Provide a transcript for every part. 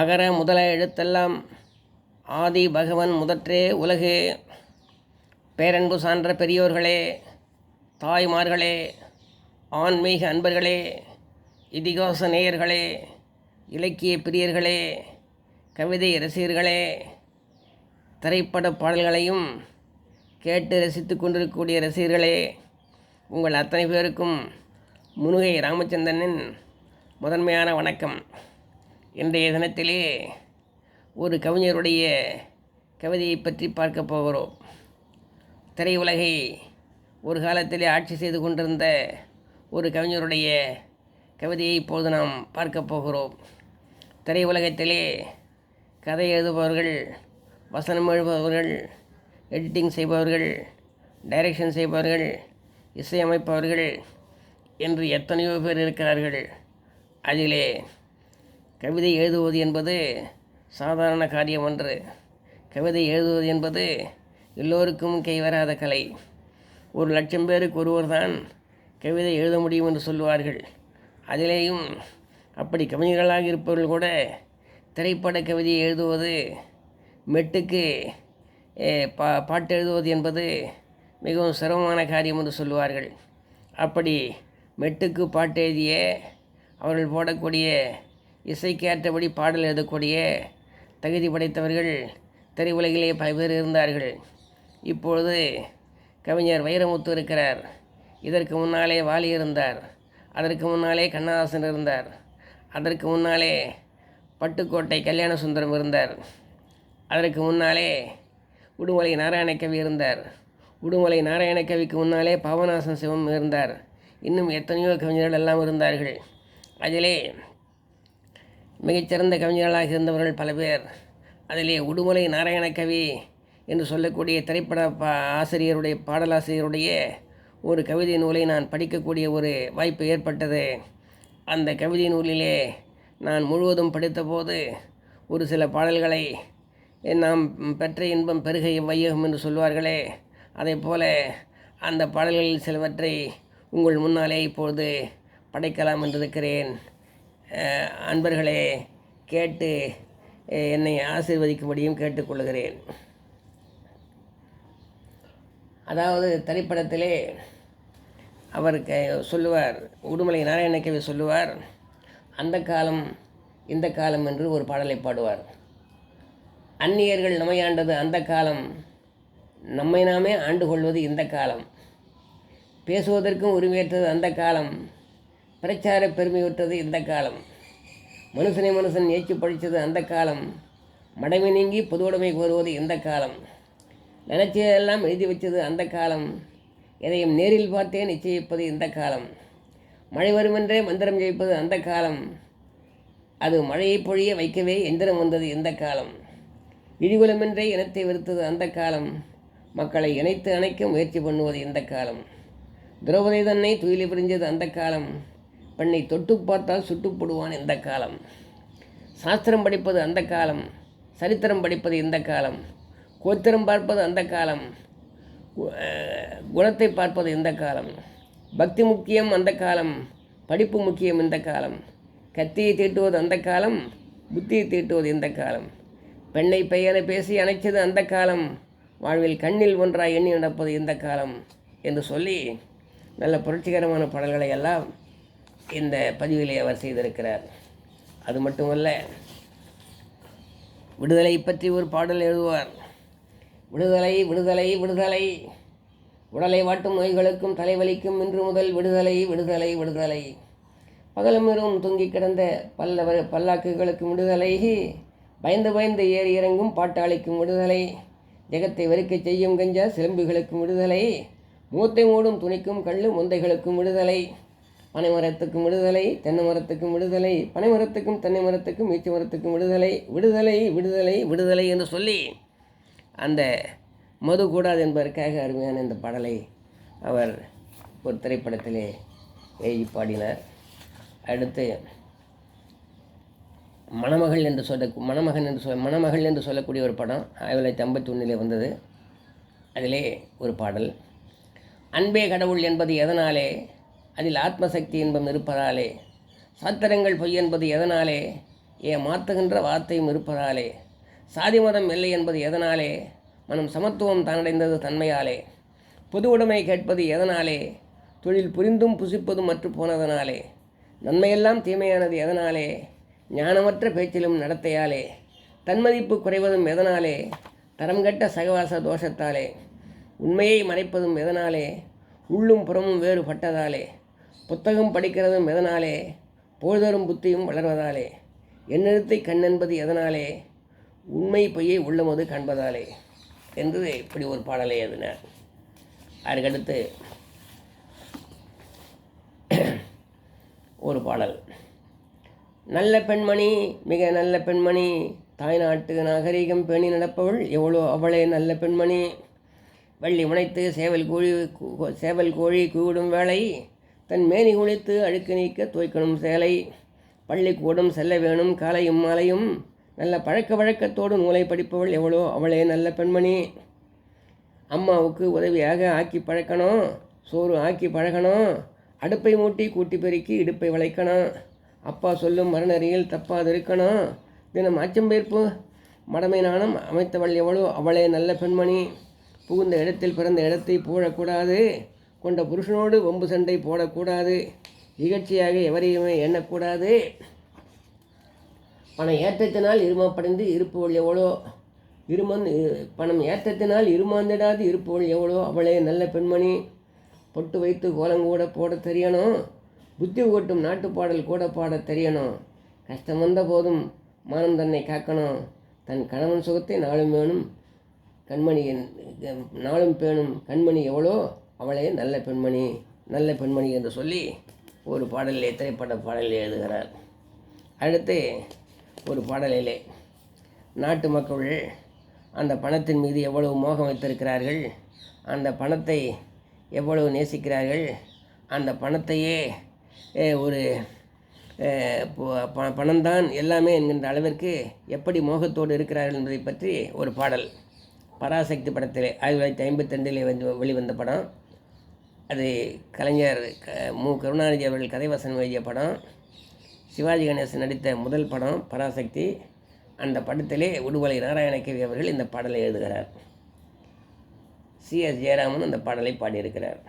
அகர முதல எழுத்தெல்லாம் ஆதி பகவன் முதற்றே உலகு. பேரன்பு சான்ற பெரியோர்களே தாய்மார்களே ஆன்மீக அன்பர்களே இதிகாச நேயர்களே இலக்கிய பிரியர்களே கவிதை ரசிகர்களே திரைப்பட பாடல்களையும் கேட்டு ரசித்து கொண்டிருக்கக்கூடிய ரசிகர்களே உங்கள் அத்தனை பேருக்கும் முனுகை ராமச்சந்திரனின் முதன்மையான வணக்கம். இன்றைய தினத்திலே ஒரு கவிஞருடைய கவிதையை பற்றி பார்க்க போகிறோம். திரையுலகை ஒரு காலத்திலே ஆட்சி செய்து கொண்டிருந்த ஒரு கவிஞருடைய கவிதையை இப்போது நாம் பார்க்க போகிறோம். திரையுலகத்திலே கதை எழுதுபவர்கள் வசனம் எழுபவர்கள் எடிட்டிங் செய்பவர்கள் டைரக்ஷன் செய்பவர்கள் இசையமைப்பவர்கள் என்று எத்தனையோ பேர் இருக்கிறார்கள். அதிலே கவிதை எழுதுவது என்பது சாதாரண காரியம் ஒன்று. கவிதை எழுதுவது என்பது எல்லோருக்கும் கைவராத கலை. ஒரு லட்சம் பேருக்கு ஒருவர் தான் கவிதை எழுத முடியும் என்று சொல்லுவார்கள். அதிலேயும் அப்படி கவிஞர்களாக இருப்பவர்கள் கூட திரைப்பட கவிதையை எழுதுவது மெட்டுக்கு பா பாட்டு எழுதுவது என்பது மிகவும் சிரமமான காரியம் என்று சொல்லுவார்கள். அப்படி மெட்டுக்கு பாட்டு எழுதிய அவர்கள் போடக்கூடிய இசைக்கு ஏற்றபடி பாடல் எழுதக்கூடிய தகுதி படைத்தவர்கள் திரையுலகிலே பல பேர் இருந்தார்கள். இப்பொழுது கவிஞர் வைரமுத்து இருக்கிறார். இதற்கு முன்னாலே வாலி இருந்தார். அதற்கு முன்னாலே கண்ணதாசன் இருந்தார். அதற்கு முன்னாலே பட்டுக்கோட்டை கல்யாண சுந்தரம் இருந்தார். அதற்கு முன்னாலே உடுமலை நாராயணக்கவி இருந்தார். உடுமலை நாராயணக்கவிக்கு முன்னாலே பாவநாசன் சிவம் இருந்தார். இன்னும் எத்தனையோ கவிஞர்கள் எல்லாம் இருந்தார்கள். அதிலே மிகச்சிறந்த கவிஞர்களாக இருந்தவர்கள் பல பேர். அதிலே உடுமலை நாராயணகவி என்று சொல்லக்கூடிய திரைப்பட பா ஆசிரியருடைய பாடலாசிரியருடைய ஒரு கவிதை நூலை நான் படிக்கக்கூடிய ஒரு வாய்ப்பு ஏற்பட்டது. அந்த கவிதை நூலிலே நான் முழுவதும் படித்தபோது ஒரு சில பாடல்களை நாம் பெற்ற இன்பம் பெருக வையகம் என்று சொல்வார்களே. அதே போல அந்த பாடல்களில் சிலவற்றை உங்கள் முன்னாலே இப்பொழுது படைக்கலாம் என்றிருக்கிறேன். அன்பர்களே கேட்டு என்னை ஆசீர்வதிக்கும்படியும் கேட்டுக்கொள்கிறேன். அதாவது திரைப்படத்திலே அவர் க சொல்லுவார் உடுமலை நாராயணக்கவி சொல்லுவார் அந்த காலம் இந்த காலம் என்று ஒரு பாடலை பாடுவார். அந்நியர்கள் நம்மை ஆண்டது அந்த காலம் நம்மை நாமே ஆண்டு கொள்வது இந்த காலம். பேசுவதற்கும் உரிமையற்றது அந்த காலம் பிரச்சார பெருமையுற்றது இந்த காலம். மனுஷனை மனுஷன் ஏச்சு படித்தது அந்த காலம். மடமை நீங்கி பொதுவுடைமை கோருவது இந்த காலம். நினைச்சதெல்லாம் எழுதி வச்சது அந்த காலம். எதையும் நேரில் பார்த்தே நிச்சயிப்பது இந்த காலம். மழை வருமென்றே மந்திரம் ஜெயிப்பது அந்த காலம். அது மழையை பொழிய வைக்கவே எந்திரம் வந்தது இந்த காலம். இடிகுலமென்றே இனத்தை வெறுத்தது அந்த காலம். மக்களை இணைத்து அணைக்க முயற்சி பண்ணுவது இந்த காலம். திரௌபதி தன்னை துயிலி பிரிஞ்சது அந்த காலம். பெண்ணை தொட்டு பார்த்தால் சுட்டுப்படுவான் இந்த காலம்? சாஸ்திரம் படிப்பது அந்த காலம். சரித்திரம் படிப்பது இந்த காலம். கோத்திரம் பார்ப்பது அந்த காலம். குணத்தை பார்ப்பது இந்த காலம். பக்தி முக்கியம் அந்த காலம். படிப்பு முக்கியம் இந்த காலம். கத்தியை தீட்டுவது அந்த காலம். புத்தியை தீட்டுவது இந்த காலம். பெண்ணை பெயரை பேசி அணைச்சது அந்த காலம். வாழ்வில் கண்ணில் ஒன்றாக எண்ணி நடப்பது இந்த காலம். என்று சொல்லி நல்ல புரட்சிகரமான பாடல்களை எல்லாம் இந்த பதிவிலே அவர் செய்திருக்கிறார். அது மட்டுமல்ல விடுதலை பற்றி ஒரு பாடல் எழுதுவார். விடுதலை விடுதலை விடுதலை. உடலை வாட்டும் நோய்களுக்கும் தலைவலிக்கும் இன்று முதல் விடுதலை விடுதலை விடுதலை. பகலும் தொங்கி தொங்கிக் கிடந்த பல்லவ பல்லாக்குகளுக்கும் விடுதலை. பயந்து பயந்து ஏறி இறங்கும் பாட்டாளிக்கும் விடுதலை. ஜெகத்தை வெறுக்கச் செய்யும் கஞ்சா சிலம்புகளுக்கும் விடுதலை. மூத்தை மூடும் துணிக்கும் கள்ளு முந்தைகளுக்கும் விடுதலை. பனை மரத்துக்கும் விடுதலை தென்னை மரத்துக்கும் விடுதலை பனை மரத்துக்கும் தென்னை மரத்துக்கும் ஈச்ச மரத்துக்கும் விடுதலை விடுதலை விடுதலை விடுதலை என்று சொல்லி அந்த மது கூடாது என்பதற்காக அருமையான இந்த பாடலை அவர் ஒரு திரைப்படத்திலே எழுதி பாடினார். அடுத்து மணமகள் என்று சொல்ல மணமகன் என்று சொல் மணமகள் என்று சொல்லக்கூடிய ஒரு படம் ஆயிரத்தி தொள்ளாயிரத்தி ஐம்பத்தி ஒன்றிலே வந்தது. அதிலே ஒரு பாடல். அன்பே கடவுள் என்பது எதனாலே அதில் ஆத்மசக்தி இன்பம் இருப்பதாலே சாத்திரங்கள் பொய் என்பது எதனாலே? ஏமாத்துகின்ற வார்த்தையும் இருப்பதாலே. சாதி மதம் இல்லை என்பது எதனாலே? மனம் சமத்துவம் தானடைந்தது தன்மையாலே. பொது உடைமை கேட்பது எதனாலே? தொழில் புரிந்தும் புசிப்பதும் மற்று போனதனாலே. நன்மையெல்லாம் தீமையானது எதனாலே? ஞானமற்ற பேச்சிலும் நடத்தையாலே. தன்மதிப்பு குறைவதும் எதனாலே? தரம் கெட்ட சகவாச தோஷத்தாலே. உண்மையை மறைப்பதும் எதனாலே? உள்ளும் புறமும் வேறுபட்டதாலே. புத்தகம் படிக்கிறதும் எதனாலே? பொழுதரும் புத்தியும் வளர்வதாலே. எண்ணெழுத்தை கண்ணென்பது எதனாலே? உண்மை பொய்யை உள்ளமது காண்பதாலே. என்று இப்படி ஒரு பாடலை எழுதினார். அதற்கடுத்து ஒரு பாடல். நல்ல பெண்மணி மிக நல்ல பெண்மணி தாய்நாட்டு நாகரிகம் பேணி நடப்பவள் எவ்வளோ அவளே நல்ல பெண்மணி. வள்ளி முனைத்து சேவல் கோழி சேவல் கோழி கூடும் வேளை தன் மேனி குளித்து அழுக்கு நீக்க துவைக்கணும் சேலை. பள்ளிக்கூடம் செல்ல வேணும் காலையும் மாலையும். நல்ல பழக்க வழக்கத்தோடு நூலை படிப்பவள் எவ்வளோ? அவளே நல்ல பெண்மணி. அம்மாவுக்கு உதவியாக ஆக்கி பழக்கணும். சோறு ஆக்கி பழகணும். அடுப்பை மூட்டி கூட்டி பெருக்கி இடுப்பை வளைக்கணும். அப்பா சொல்லும் மரணறியில் தப்பாது இருக்கணும். தினம் அச்சம்பேற்பு மடமை நாணம் அமைத்தவள் எவ்வளோ? அவளே நல்ல பெண்மணி. புகுந்த இடத்தில் பிறந்த இடத்தை பூழக்கூடாது. கொண்ட புருஷனோடு வம்பு சண்டை போடக்கூடாது. இகழ்ச்சியாக எவரையுமே எண்ணக்கூடாது. பணம் ஏற்றத்தினால் இருமப்படைந்து இருப்பவள் எவ்வளோ? இருமன் பணம் ஏற்றத்தினால் இருமாந்திடாது இருப்பவள் எவ்வளோ? அவளே நல்ல பெண்மணி. பொட்டு வைத்து கோலங்கூட போட தெரியணும். புத்தி ஓட்டும் நாட்டுப்பாடல் கூட பாட தெரியணும். கஷ்டம் வந்த போதும் மானம் தன்னை காக்கணும். தன் கணவன் சுகத்தை நாளும் வேணும் கண்மணியின் நாளும் பேணும் கண்மணி எவ்வளோ? அவளே நல்ல பெண்மணி நல்ல பெண்மணி என்று சொல்லி ஒரு பாடலிலே திரைப்பட பாடலில் எழுதுகிறார். அடுத்து ஒரு பாடலிலே நாட்டு மக்கள் அந்த பணத்தின் மீது எவ்வளவு மோகம் வைத்திருக்கிறார்கள் அந்த பணத்தை எவ்வளவு நேசிக்கிறார்கள் அந்த பணத்தையே ஒரு ப- பணம்தான் எல்லாமே என்கின்ற அளவிற்கு எப்படி மோகத்தோடு இருக்கிறார்கள் என்பதை பற்றி ஒரு பாடல். பராசக்தி படத்திலே ஆயிரத்தி தொள்ளாயிரத்தி ஐம்பத்தி ரெண்டிலே வந்து வெளிவந்த படம். அது கலைஞர் க மு. கருணாநிதி அவர்கள் கதைவசன் எழுதிய படம் சிவாஜி கணேசன் நடித்த முதல் படம் பராசக்தி. அந்த படத்திலே உடுமலை நாராயணகவி அவர்கள் இந்த பாடலை எழுதுகிறார். சிஎஸ் ஜெயராமன் அந்த பாடலை பாடியிருக்கிறார்.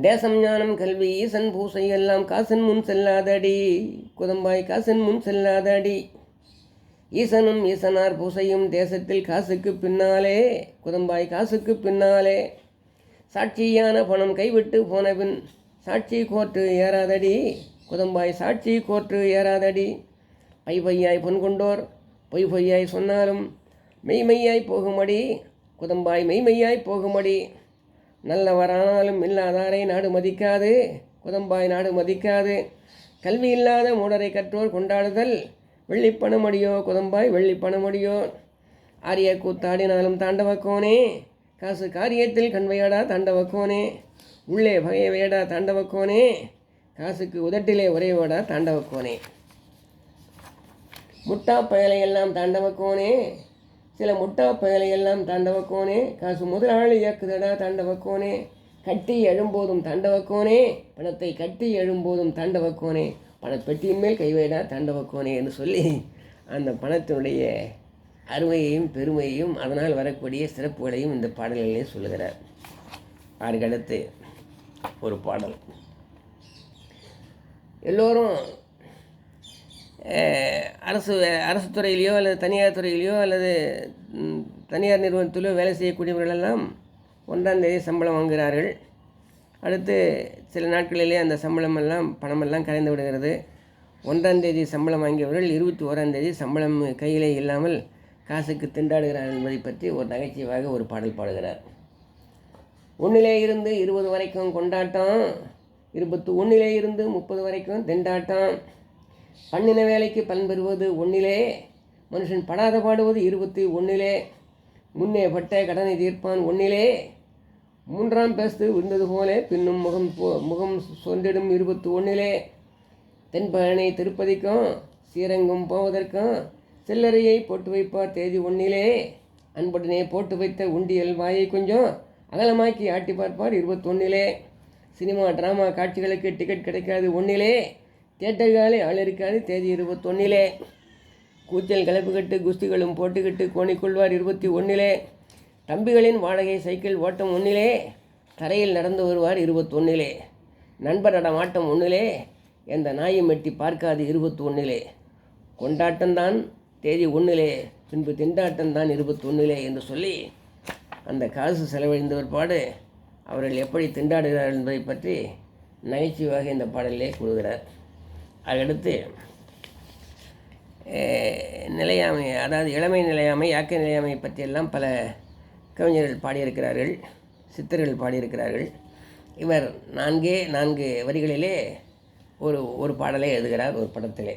தேசம் ஞானம் கல்வி ஈசன் பூசை எல்லாம் காசன் முன் செல்லாதடி. குதம்பாய் காசன் முன் செல்லாதடி. ஈசனும் ஈசனார் பூசையும் தேசத்தில் காசுக்கு பின்னாலே குதம்பாய் காசுக்கு பின்னாலே. சாட்சியான பணம் கைவிட்டு போனபின் சாட்சி கோர்ட்டு ஏறாதடி. குதம்பாய் சாட்சி கோர்ட்டு ஏறாதடி. பை பையாய் பொன் கொண்டோர் பொய் பொய்யாய் சொன்னாலும் மெய்மையாய் போகும்படி குதம்பாய் மெய்மையாய் போகும்படி நல்லவரானாலும் இல்லாதாரை நாடு மதிக்காது. குதம்பாய் நாடு மதிக்காது. கல்வி இல்லாத மூடரை கற்றோர் கொண்டாடுதல். வெள்ளிப்பணமடியோ குதம்பாய் வெள்ளிப்பணமடியோ ஆரிய கூத்தாடினாலும் தாண்டவக்கோனே காசு காரியத்தில் கண்வையாடா தாண்டவக்கோனே. உள்ளே பகையவையடா தாண்டவக்கோனே. காசுக்கு உதட்டிலே உரையோடா தாண்டவக்கோனே. முட்டா பயலையெல்லாம் தாண்டவக்கோனே. சில முட்டா பயலையெல்லாம் தாண்டவக்கோனே. காசு முதலாளி இயக்குதடா தாண்டவக்கோனே. கட்டி எழும்போதும் தாண்டவக்கோனே. பணத்தை கட்டி எழும்போதும் தாண்டவக்கோனே. பணப்பெட்டியின் மேல் கைவைடா தாண்டவக்கோனே என்று சொல்லி அந்த பணத்தினுடைய அருமையையும் பெருமையையும் அதனால் வரக்கூடிய சிறப்புகளையும் இந்த பாடல்களிலே சொல்லுகிறார். அதற்கடுத்து ஒரு பாடல். எல்லோரும் அரசு அரசு துறையிலையோ அல்லது தனியார் துறையிலையோ அல்லது தனியார் நிறுவனத்திலோ வேலை செய்யக்கூடியவர்களெல்லாம் ஒன்றாம் தேதி சம்பளம் வாங்குகிறார்கள். அடுத்து சில நாட்களிலே அந்த சம்பளம் எல்லாம் பணமெல்லாம் கரைந்து விடுகிறது. ஒன்றாம் தேதி சம்பளம் வாங்கியவர்கள் இருபத்தி ஓராம் தேதி சம்பளம் கையிலே இல்லாமல் காசுக்கு திண்டாடுகிறார் என்பதை பற்றி ஒரு நகைச்சுவையாக ஒரு பாடல் பாடுகிறார். ஒன்றிலே இருந்து இருபது வரைக்கும் கொண்டாட்டம் இருபத்து ஒன்றிலே இருந்து முப்பது வரைக்கும் திண்டாட்டம் பண்ணின வேலைக்கு பலன் பெறுவது ஒன்றிலே மனுஷன் படாத பாடுவது இருபத்தி ஒன்றிலே முன்னே பட்ட கடனை தீர்ப்பான் ஒன்றிலே மூன்றாம் பேசு விழுந்தது போல பின்னும் முகம் போ முகம் சொன்றிடும் இருபத்தி ஒன்றிலே தென்பழனை திருப்பதிக்கும் ஸ்ரீரங்கம் போவதற்கும் சில்லறையை போட்டு வைப்பார் தேதி ஒன்றிலே அன்புடனே போட்டு வைத்த உண்டியல் வாயை கொஞ்சம் அகலமாக்கி ஆட்டி பார்ப்பார் இருபத்தொன்னிலே. சினிமா ட்ராமா காட்சிகளுக்கு டிக்கெட் கிடைக்காது ஒன்றிலே தேட்டர்காலே ஆள் இருக்காது தேதி இருபத்தொன்னிலே. கூச்சல் கலப்புக்கட்டு குஸ்திகளும் போட்டுக்கிட்டு கோணிக்கொள்வார் இருபத்தி ஒன்றிலே தம்பிகளின் வாடகை சைக்கிள் ஓட்டம் ஒன்றிலே தரையில் நடந்து வருவார் இருபத்தொன்னிலே. நண்பர் நடமாட்டம் ஒன்றிலே எந்த நாயும் எட்டி பார்க்காது இருபத்தி ஒன்றிலே கொண்டாட்டம்தான் தேதி ஒன்றிலே பின்பு திண்டாட்டம் தான் இருபத்தொன்னிலே என்று சொல்லி அந்த காசு செலவழிந்த பிற்பாடு அவர்கள் எப்படி திண்டாடுகிறார்கள் என்பதை பற்றி நகைச்சுவையாக இந்த பாடலிலே கூறுகிறார். அதடுத்து நிலையாமை அதாவது இளமை நிலையாமை யாக்க நிலையாமை பற்றியெல்லாம் பல கவிஞர்கள் பாடியிருக்கிறார்கள் சித்தர்கள் பாடியிருக்கிறார்கள். இவர் நான்கே நான்கு வரிகளிலே ஒரு ஒரு பாடலை எழுதுகிறார் ஒரு படத்திலே.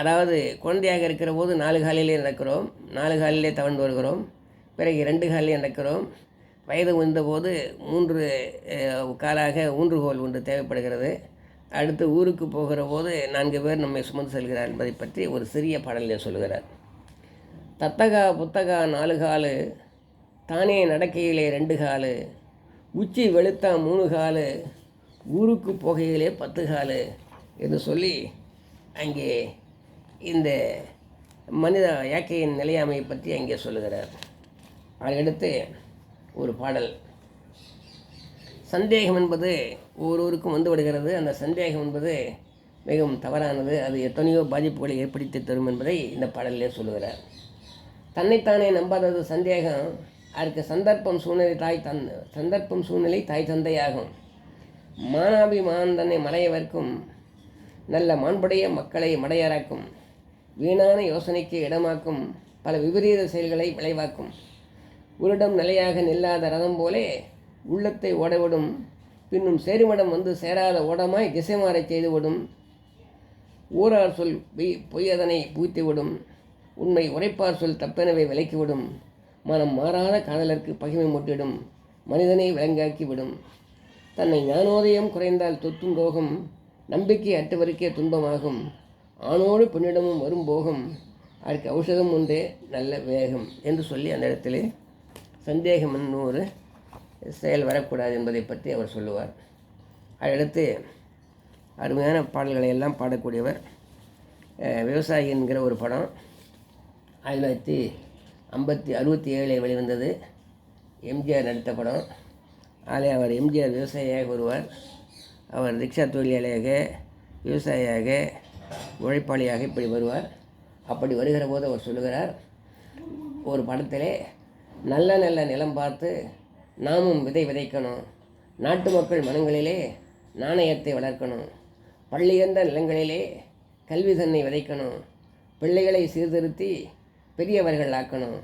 அதாவது குழந்தையாக இருக்கிற போது நாலு காலிலே நடக்கிறோம் நாலு காலிலே தவழ்ந்து வருகிறோம் பிறகு இரண்டு காலிலே நடக்கிறோம். வயது வந்தபோது மூன்று காலாக ஊன்றுகோல் ஒன்று தேவைப்படுகிறது. அடுத்து ஊருக்கு போகிற போது நான்கு பேர் நம்மை சுமந்து செல்கிறார் என்பதை பற்றி ஒரு சிறிய பாடலில் சொல்கிறார். தத்தகா புத்தகா நாலு காலு தானே நடக்கையிலே ரெண்டு காலு உச்சி வெளுத்தா மூணு காலு ஊருக்கு போகையிலே பத்து காலு என்று சொல்லி அங்கே இந்த மனித இயற்கையின் நிலையாமையை பற்றி அங்கே சொல்லுகிறார். அதையடுத்து ஒரு பாடல். சந்தேகம் என்பது ஒவ்வொருவருக்கும் வந்து விடுகிறது. அந்த சந்தேகம் என்பது மிகவும் தவறானது. அது எத்தனையோ பாதிப்புகளை ஏற்படுத்தி தரும் என்பதை இந்த பாடலிலே சொல்லுகிறார். தன்னைத்தானே நம்பாதது சந்தேகம். அதற்கு சந்தர்ப்பம் சூழ்நிலை தாய் தன் சந்தர்ப்பம் சூழ்நிலை தாய் தந்தையாகும். மானாபிமான் தன்னை மறையவர்க்கும் நல்ல மாண்புடைய மக்களை மடையராக்கும். வீணான யோசனைக்கு இடமாக்கும் பல விபரீத செயல்களை விளைவாக்கும். உருடம் நிலையாக நில்லாத ரதம் போலே உள்ளத்தை ஓடவிடும். பின்னும் சேருமிடம் வந்து சேராத ஓடமாய் திசை மாறச் செய்துவிடும். ஊரார் சொல் பொய் பொய்யதனை பூத்திவிடும் உண்மை உரைப்பார் சொல் தப்பெனவை விலக்கிவிடும் மனம் மாறாத காதலருக்கு பகிமை முட்டிடும். மனிதனை விலங்காக்கிவிடும். தன்னை ஞானோதயம் குறைந்தால் தொத்தும் ரோகம் நம்பிக்கை அற்றவருக்கே துன்பமாகும். ஆணோடு பெண்ணிடமும் வரும் போகம். அதற்கு ஔஷதம் உண்டே நல்ல வேகம் என்று சொல்லி அந்த இடத்திலே சந்தேகம் என்னும் ஒரு செயல் வரக்கூடாது என்பதை பற்றி அவர் சொல்லுவார். அடுத்து அருமையான பாடல்களை எல்லாம் பாடக்கூடியவர் விவசாயி என்கிற ஒரு படம் ஆயிரத்தி தொள்ளாயிரத்தி ஐம்பத்தி அறுபத்தி ஏழில் வெளிவந்தது. எம்ஜிஆர் நடித்த படம். அதில் அவர் எம்ஜிஆர் விவசாயியாக வருவார். அவர் ரிக்ஷா தொழிலாளியாக விவசாயியாக உழைப்பாளியாக இப்படி வருவார். அப்படி வருகிற போது அவர் சொல்லுகிறார் ஒரு படத்திலே நல்ல நல்ல நிலம் பார்த்து நாமும் விதை விதைக்கணும். நாட்டு மக்கள் மனங்களிலே நாணயத்தை வளர்க்கணும். பள்ளியந்த நிலங்களிலே கல்வி தன்னை விதைக்கணும். பிள்ளைகளை சீர்திருத்தி பெரியவர்கள் ஆக்கணும்.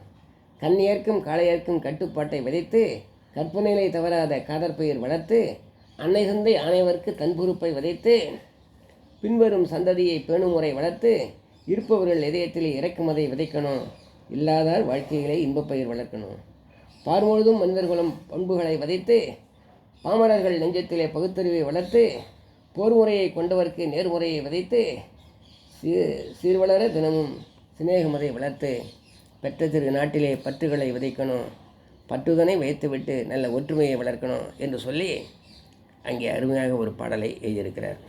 கண்ணியர்க்கும் காளையர்க்கும் கட்டுப்பாட்டை விதைத்து கற்பனையிலே தவறாத காதற்பயிர் வளர்த்து அன்னை சந்தை ஆணையவர்க்கு தன் பொறுப்பை விதைத்து பின்வரும் சந்ததியை பேணும் முறை வளர்த்து இருப்பவர்கள் இதயத்தில் இறக்குமதை விதைக்கணும். இல்லாதார் வாழ்க்கையிலே இன்பப்பயிர் வளர்க்கணும். பார்முழுதும் மனிதர்களும் பண்புகளை விதைத்து பாமரர்கள் நெஞ்சத்திலே பகுத்தறிவை வளர்த்து போர் முறையை கொண்டவர்க்கு நேர்முறையை விதைத்து சீர்வளர தினமும் சிநேகமதை வளர்த்து பெற்ற திரு நாட்டிலே பற்றுகளை விதைக்கணும். பற்றுதனை வைத்துவிட்டு நல்ல ஒற்றுமையை வளர்க்கணும் என்று சொல்லி அங்கே அருமையாக ஒரு பாடலை எழுதியிருக்கிறார்.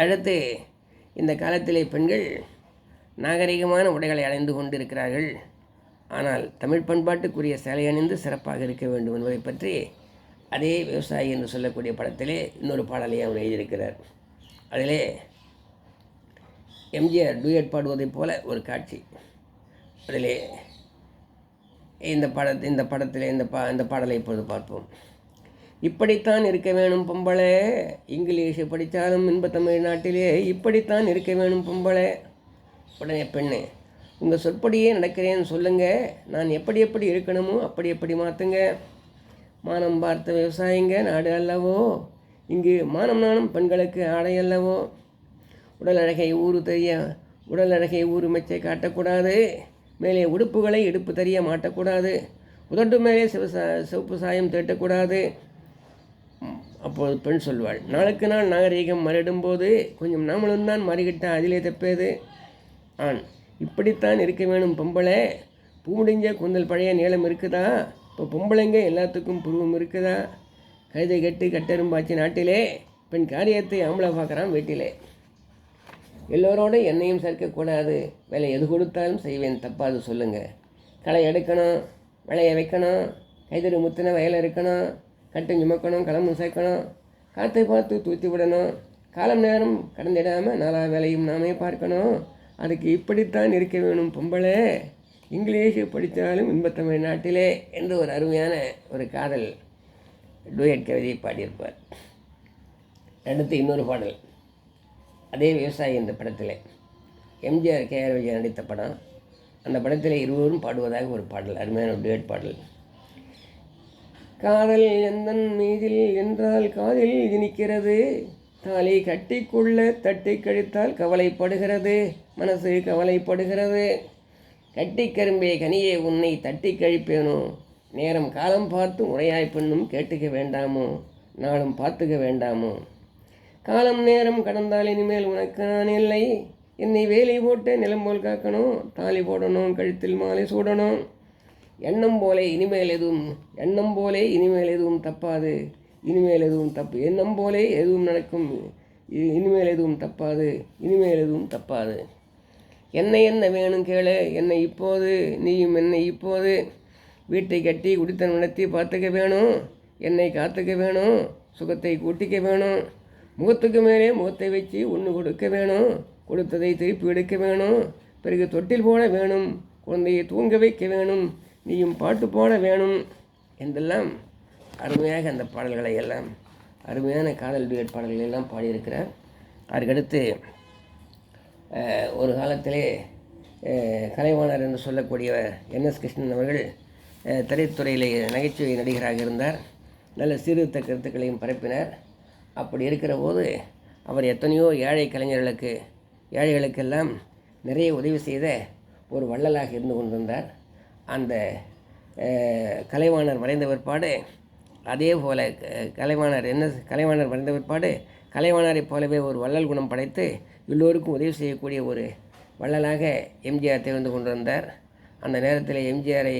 அடுத்து இந்த காலத்திலே பெண்கள் நாகரிகமான உடைகளை அணிந்து கொண்டிருக்கிறார்கள். ஆனால் தமிழ் பண்பாட்டுக்குரிய சேலை அணிந்து சிறப்பாக இருக்க வேண்டும் என்பதை பற்றி அதே விவசாயி என்று சொல்லக்கூடிய படத்திலே இன்னொரு பாடலை அவர் எழுதியிருக்கிறார். அதிலே எம்ஜிஆர் டூயட் பாடுவதைப் போல ஒரு காட்சி. அதிலே இந்த பட இந்த படத்தில் இந்த பா இந்த பாடலை இப்பொழுது பார்ப்போம். இப்படித்தான் இருக்க வேணும் பொம்பளை. இங்கிலீஷ் படித்தாலும் இன்ப தமிழ்நாட்டிலே இப்படித்தான் இருக்க வேணும் பொம்பளை. உடனே பெண்ணு உங்கள் சொற்படியே நடக்கிறேன்னு சொல்லுங்கள் நான் எப்படி எப்படி இருக்கணுமோ அப்படி எப்படி மாற்றுங்க மானம் பார்த்த விவசாயிங்க நாடு அல்லவோ இங்கு மானம் நானும் பெண்களுக்கு ஆடை அல்லவோ. உடல் அழகை ஊறு தெரிய உடல் அழகை ஊறு மெச்சை காட்டக்கூடாது. மேலே உடுப்புகளை இடுப்பு தெரிய மாட்டக்கூடாது. உதட்டு மேலே சிவசா சிவப்பு சாயம் தீட்டக்கூடாது. அப்போது பெண் சொல்வாள் நாளுக்கு நாள் நாகரீகம் மறையிடும்போது கொஞ்சம் நாமளும் தான் மாறிக்கிட்டால் அதிலே தப்பேது? ஆண் இப்படித்தான் இருக்க வேணும் பொம்பளை. பூ முடிஞ்ச கூந்தல் பழைய நீளம் இருக்குதா? இப்போ பொம்பளைங்க எல்லாத்துக்கும் புருவம் இருக்குதா? கழுதை கெட்டு கட்டெரும்பாச்சி நாட்டிலே பெண் காரியத்தை ஆம்பளை பார்க்குறான் வீட்டிலே. எல்லோரோட என்னையும் சேர்க்கக்கூடாது. வேலை எது கொடுத்தாலும் செய்வேன் தப்பாது சொல்லுங்கள் களை எடுக்கணும் விளைய வைக்கணும் கைதறி முத்தின வயல் இருக்கணும் கட்டை சுமக்கணும் களமும் சேர்க்கணும் காற்றை பார்த்து தூத்தி விடணும். காலம் நேரம் கடந்திடாமல் நாலா வேலையும் நாமே பார்க்கணும். அதுக்கு இப்படித்தான் இருக்க வேணும் பொம்பளை. இங்கிலீஷ் படித்தாலும் இன்பத்தமிழ் நாட்டிலே என்று ஒரு அருமையான ஒரு காதல். டூயட் கவிதையை பாடியிருப்பார். அடுத்து இன்னொரு பாடல். அதே விவசாயி இந்த படத்தில். எம்ஜிஆர் கேஆர் விஜய் நடித்த படம். அந்த படத்தில் இருவரும் பாடுவதாக ஒரு பாடல் அருமையான டூயட் பாடல். காதல் எந்தன் மீதில் என்றால் காதில் இனிக்கிறது. தாலி கட்டிக்குள்ள தட்டி கழித்தால் கவலைப்படுகிறது. மனசு கவலைப்படுகிறது. கட்டி கரும்பே கனியே உன்னை தட்டி கழிப்பேனோ? நேரம் காலம் பார்த்து உரையாய் பெண்ணும் கேட்டுக்க வேண்டாமோ? நாளும் பார்த்துக்க வேண்டாமோ? காலம் நேரம் கடந்தால் இனிமேல் உனக்கு நான் இல்லை. என்னை வேலை போட்டு நிலம் போல் காக்கணும். தாலி போடணும் கழுத்தில் மாலை சூடணும். எண்ணம் போலே இனிமேல் எதுவும் எண்ணம் போலே இனிமேல் எதுவும் தப்பாது. இனிமேல் எதுவும் தப்பு எண்ணம் போலே எதுவும் நடக்கும். இ- இனிமேல் எதுவும் தப்பாது இனிமேல் எதுவும் தப்பாது. என்ன என்ன வேணும் கேளு என்னை இப்போது நீயும் என்னை இப்போது. வீட்டை கட்டி குடித்தனம் நடத்தி பார்த்துக்க வேணும் என்னை காத்துக்க வேணும் சுகத்தை கூட்டிக்க வேணும். முகத்துக்கு மேலே முகத்தை வச்சு ஒன்று கொடுக்க வேணும் கொடுத்ததை திருப்பி எடுக்க வேணும். பிறகு தொட்டில் போட வேணும் குழந்தையை தூங்க வைக்க வேணும். நீயும் பாட்டு போட வேணும் என்றெல்லாம் அருமையாக அந்த பாடல்களை எல்லாம் அருமையான காதல் duet பாடல்களை எல்லாம் பாடியிருக்கிறார் அதுக்கடுத்து ஒரு காலத்திலே கலைவாணர் என்று சொல்லக்கூடிய என்எஸ் கிருஷ்ணன் அவர்கள் திரைத்துறையிலே நகைச்சுவை நடிகராக இருந்தார். நல்ல சீர்திருத்த கருத்துக்களையும் பரப்பினார். அப்படி இருக்கிற போது அவர் எத்தனையோ ஏழை கலைஞர்களுக்கு ஏழைகளுக்கெல்லாம் நிறைய உதவி செய்த ஒரு வள்ளலாக இருந்து கொண்டிருந்தார். அந்த கலைவாணர் மறைந்த பிற்பாடு அதே போல் கலைவாணர் என்ன கலைவாணர் மறைந்த பிற்பாடு கலைவாணரைப் போலவே ஒரு வள்ளல் குணம் படைத்து எல்லோருக்கும் உதவி செய்யக்கூடிய ஒரு வள்ளலாக எம்ஜிஆர் திகழ்ந்து கொண்டிருந்தார். அந்த நேரத்தில் எம்ஜிஆரை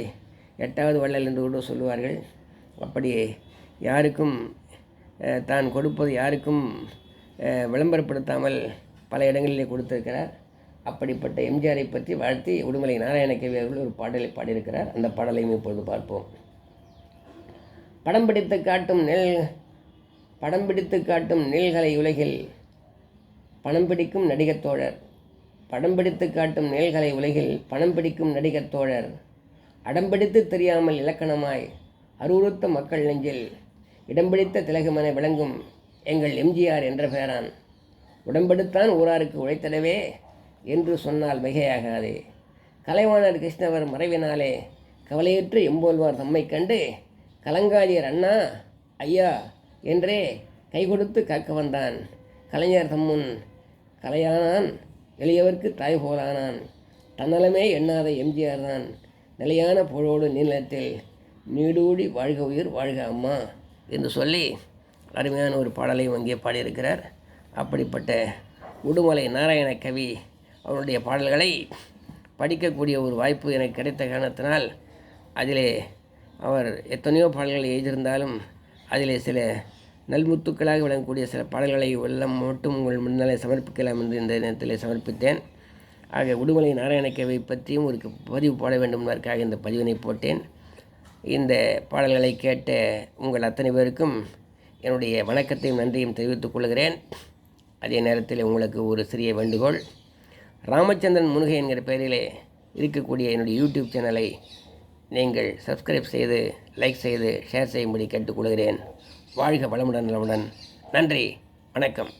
எட்டாவது வள்ளல் என்று கூட சொல்லுவார்கள். அப்படி யாருக்கும் தான் கொடுப்பது யாருக்கும் விளம்பரப்படுத்தாமல் பல இடங்களிலே கொடுத்திருக்கிறார். அப்படிப்பட்ட எம்ஜிஆரை பற்றி வாழ்த்தி உடுமலை நாராயணகவி அவர்கள் ஒரு பாடலை பாடியிருக்கிறார். அந்த பாடலையும் இப்பொழுது பார்ப்போம். படம் பிடித்து காட்டும் நெல் படம் பிடித்து காட்டும் நெல்களை உலகில் பணம் பிடிக்கும் நடிகர் தோழர். படம் பிடித்து காட்டும் நெல்களை உலகில் பணம் பிடிக்கும் நடிகர் தோழர். அடம்பிடித்து தெரியாமல் இலக்கணமாய் அருவுறுத்த மக்கள் நெஞ்சில் இடம் பிடித்த திலகமென விளங்கும் எங்கள் எம்ஜிஆர் என்ற பெயரான். உடம்பெடுத்தான் ஊராருக்கு உழைத்திடவே என்று சொன்னால் மிகையாகாதே. கலைவாணர் கிருஷ்ணவர் மறைவினாலே கவலையுற்று எம்போல்வார் தம்மை கண்டு கலங்காதியர் அண்ணா ஐயா என்றே கை கொடுத்து காக்க வந்தான். கலைஞர் தம்முன் கலையானான் எளியவர்க்கு தாய் போலானான் தன்னலமே எண்ணாத எம்ஜிஆர் தான். நிலையான புழோடு நீளத்தில் நீடூடி வாழ்க உயிர் வாழ்க அம்மா என்று சொல்லி அருமையான ஒரு பாடலையும் அங்கே பாடியிருக்கிறார். அப்படிப்பட்ட உடுமலை நாராயண கவி அவருடைய பாடல்களை படிக்கக்கூடிய ஒரு வாய்ப்பு எனக்கு கிடைத்த காரணத்தினால் அதிலே அவர் எத்தனையோ பாடல்களை எழுதியிருந்தாலும் அதிலே சில நல்முத்துக்களாக விளங்கக்கூடிய சில பாடல்களை எல்லாம் மட்டும் உங்கள் முன்னாலே சமர்ப்பிக்கலாம் என்று இந்த நேரத்தில் சமர்ப்பித்தேன். ஆக உடுமலை நாராயணக்கவை பற்றியும் ஒரு பதிவு போட வேண்டும் என்பதற்காக இந்த பதிவினை போட்டேன். இந்த பாடல்களை கேட்ட உங்கள் அத்தனை பேருக்கும் என்னுடைய வணக்கத்தையும் நன்றியும் தெரிவித்துக் கொள்கிறேன். அதே நேரத்தில் உங்களுக்கு ஒரு சிறிய வேண்டுகோள். ராமச்சந்திரன் முருகை என்கிற பெயரிலே இருக்கக்கூடிய என்னுடைய யூடியூப் சேனலை நீங்கள் சப்ஸ்கிரைப் செய்து லைக் செய்து ஷேர் செய்யும்படி கேட்டுக்கொள்கிறேன். வாழ்க வளமுடன் நலமுடன். நன்றி வணக்கம்.